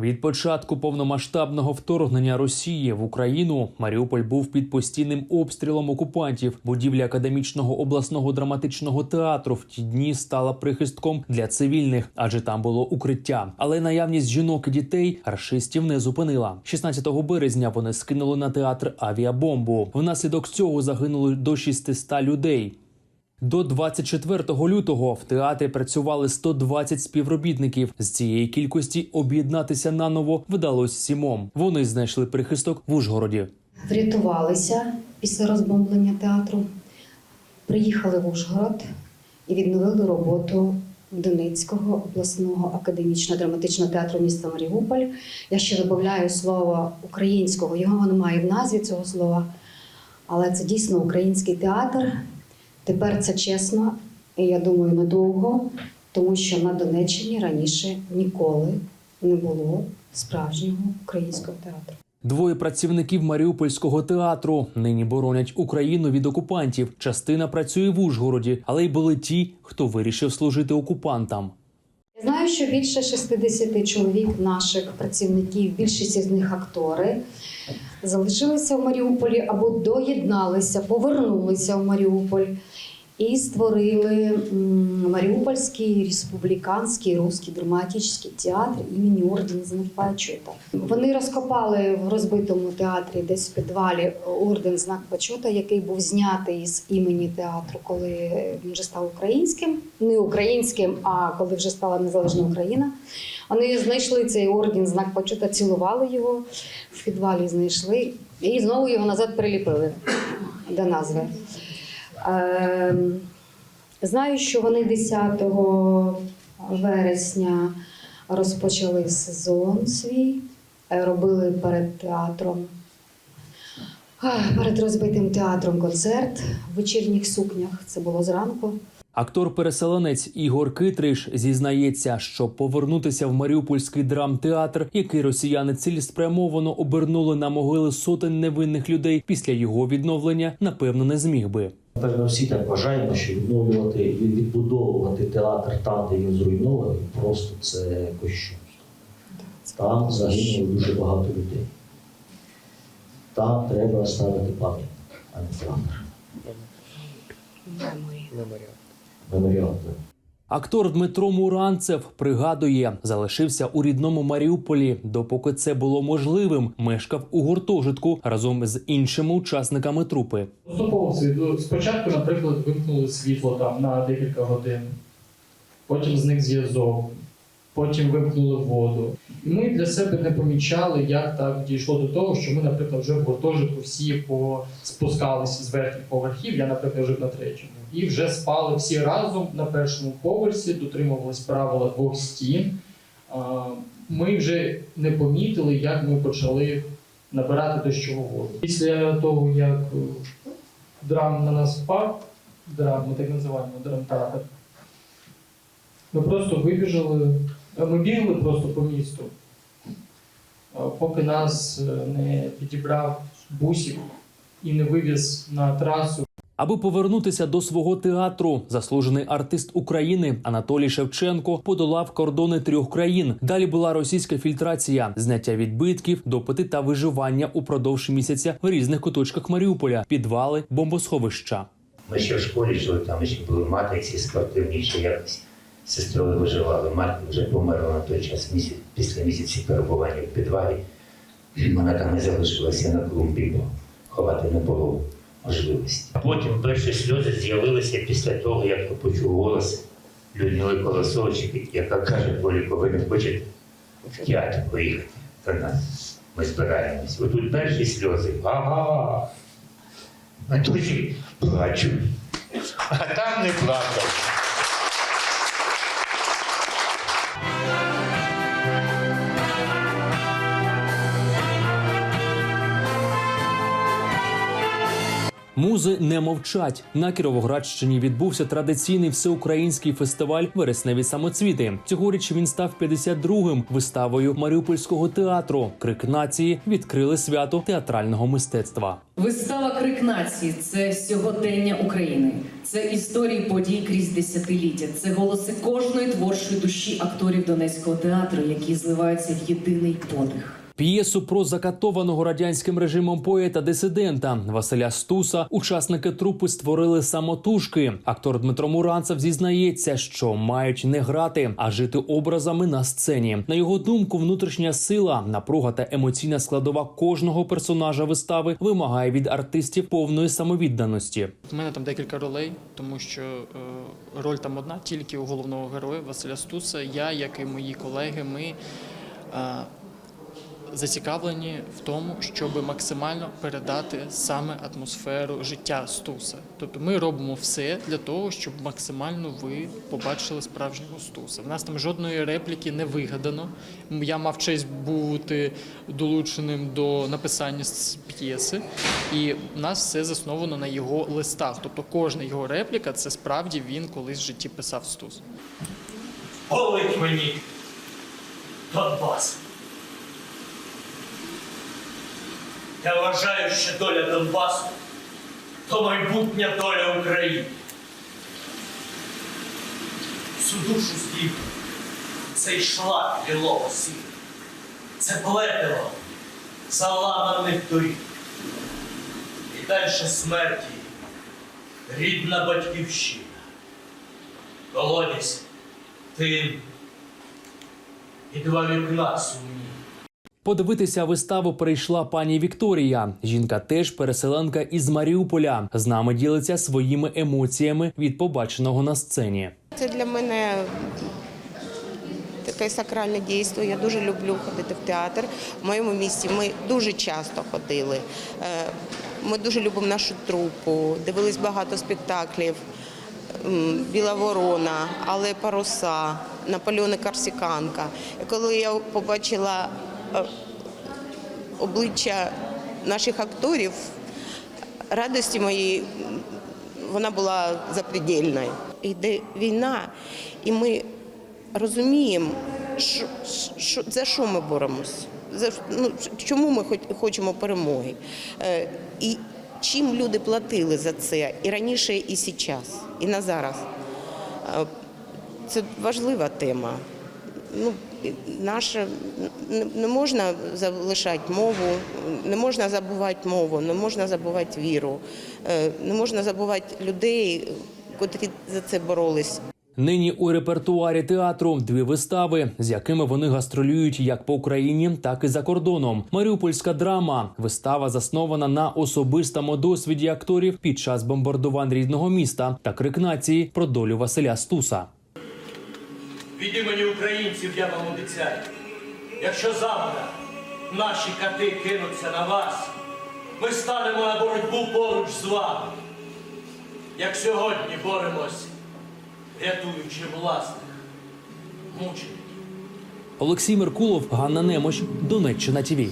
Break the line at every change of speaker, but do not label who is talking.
Від початку повномасштабного вторгнення Росії в Україну Маріуполь був під постійним обстрілом окупантів. Будівля академічного обласного драматичного театру в ті дні стала прихистком для цивільних, адже там було укриття. Але наявність жінок і дітей рашистів не зупинила. 16 березня вони скинули на театр авіабомбу. Внаслідок цього загинули до 600 людей. До 24 лютого в театрі працювали 120 співробітників. З цієї кількості об'єднатися наново вдалося сімом. Вони знайшли прихисток в Ужгороді.
Врятувалися після розбомблення театру, приїхали в Ужгород і відновили роботу Донецького обласного академічно-драматичного театру міста Маріуполь. Я ще додаю слово українського, його немає в назві цього слова, але це дійсно український театр. Тепер це чесно, і я думаю, надовго, тому що на Донеччині раніше ніколи не було справжнього українського театру.
Двоє працівників Маріупольського театру нині боронять Україну від окупантів. Частина працює в Ужгороді, але й були ті, хто вирішив служити окупантам.
Я знаю, що більше 60 чоловік наших працівників, більшість з них актори, залишилися в Маріуполі або доєдналися, повернулися в Маріуполь і створили Маріупольський республіканський русський драматичний театр імені ордена Знак Почета. Вони розкопали в розбитому театрі десь в підвалі орден Знак Почета, який був знятий з імені театру, коли він вже став українським, не українським, а коли вже стала незалежна Україна. Вони знайшли цей орден Знак Почета, цілували його в підвалі, знайшли і знову його назад приліпили до назви. Ем, Знаю, що вони 10 вересня розпочали сезон свій, е, робили перед театром, перед розбитим театром концерт в вечірніх сукнях. Це було зранку.
Актор-переселенець Ігор Китриш зізнається, що повернутися в Маріупольський драмтеатр, який росіяни цілеспрямовано обернули на могили сотень невинних людей після його відновлення, напевно, не зміг би.
Напевно, всі так вважаємо, що відновлювати відбудовувати театр там, де він зруйнований, просто це кощунство. Там загинуло дуже багато людей. Там треба ставити пам'ятник, а не театр. Меморіал. так.
Актор Дмитро Муранцев пригадує, залишився у рідному Маріуполі, допоки це було можливим. Мешкав у гуртожитку разом з іншими учасниками трупи.
Поступово світло. Спочатку, наприклад, вимкнули світло там на декілька годин, потім зник зв'язок, потім вимкнули воду. І ми для себе не помічали, як так дійшло до того, що ми, наприклад, вже в гуртожитку всі спускалися з верхніх поверхів, я, наприклад, жив на третьому. І вже спали всі разом на першому поверсі, дотримувались правила двох стін. Ми вже не помітили, як ми почали набирати дощову воду. Після того, як е, драм на нас впав, драм, ми так називаємо драмтеатр, ми просто вибіжали, ми бігли просто по місту, поки нас е, не підібрав бусик і не вивіз на трасу.
Аби повернутися до свого театру, заслужений артист України Анатолій Шевченко подолав кордони трьох країн. Далі була російська фільтрація, зняття відбитків, допити та виживання упродовж місяця в різних куточках Маріуполя, підвали, бомбосховища.
Ми ще в школі жили, там ще були матриці спортивні, ще якось сестрою виживали. Мати вже померла на той час місяць, після місяців перебування в підвалі. Вона там не залишилася на клумбі, бо ховати не було можливості. А потім перші сльози з'явилися після того, як я почув голос Людмили Колосовички, яка каже, Поліко, ви не хочете в театр поїхати до нас. Ми збираємось. Отут перші сльози. Ага. А тоді плачу. А там не плакав.
Французи не мовчать. На Кіровоградщині відбувся традиційний всеукраїнський фестиваль Вересневі самоцвіти. Цьогоріч він став 52-м виставою Маріупольського театру. Крик нації відкрили свято театрального мистецтва.
Вистава Крик нації це сьогодення України, це історії подій крізь десятиліття, це голоси кожної творчої душі акторів Донецького театру, які зливаються в єдиний подих.
П'єсу про закатованого радянським режимом поета дисидента Василя Стуса учасники трупи створили самотужки. Актор Дмитро Муранцев зізнається, що мають не грати, а жити образами на сцені. На його думку, внутрішня сила, напруга та емоційна складова кожного персонажа вистави вимагає від артистів повної самовідданості.
У мене там декілька ролей, тому що е, роль там одна, тільки у головного героя Василя Стуса. Я, як і мої колеги, ми е, зацікавлені в тому, щоб максимально передати саме атмосферу життя Стуса. Тобто ми робимо все для того, щоб максимально ви побачили справжнього Стуса. В нас там жодної репліки не вигадано. Я мав честь бути долученим до написання п'єси, і в нас все засновано на його листах. Тобто кожна його репліка це справді він колись в житті писав Стус.
Болить мені Донбас. Я вважаю, що доля Донбасу то майбутня доля України. Цю душу злів цей шлак лілого сіл. Це плетиво заламаних доріг. І далі смерті рідна батьківщина. Колодязь тим і два вікна сумні.
Подивитися виставу прийшла пані Вікторія. Жінка теж переселенка із Маріуполя. З нами ділиться своїми емоціями від побаченого на сцені.
Це для мене таке сакральне дійство. Я дуже люблю ходити в театр. В моєму місті ми дуже часто ходили. Е, Ми дуже любимо нашу трупу, дивились багато спектаклів. Біла ворона, але паруса, Наполеон і Корсиканка. І коли я побачила обличчя наших акторів, радості моєї вона була запредельною. Йде війна, і ми розуміємо, що, що, за що ми боремось, за, ну, чому ми хоч- хочемо перемоги. Е, і чим люди платили за це і раніше, і зараз, і на зараз. Е, це важлива тема. Ну, не, не можна залишати мову, не можна забувати мову, не можна забувати віру, е, не можна забувати людей, котрі за це боролись.
Нині у репертуарі театру дві вистави, з якими вони гастролюють як по Україні, так і за кордоном. Маріупольська драма вистава заснована на особистому досвіді акторів під час бомбардувань рідного міста та крик нації про долю Василя Стуса.
Від імені українців я вам обіцяю, якщо завтра наші кати кинуться на вас, ми станемо на боротьбу поруч з вами. Як сьогодні боремось, рятуючи власних мучеників.
Олексій Меркулов, Ганна Немощ, Донеччина ТІВІ.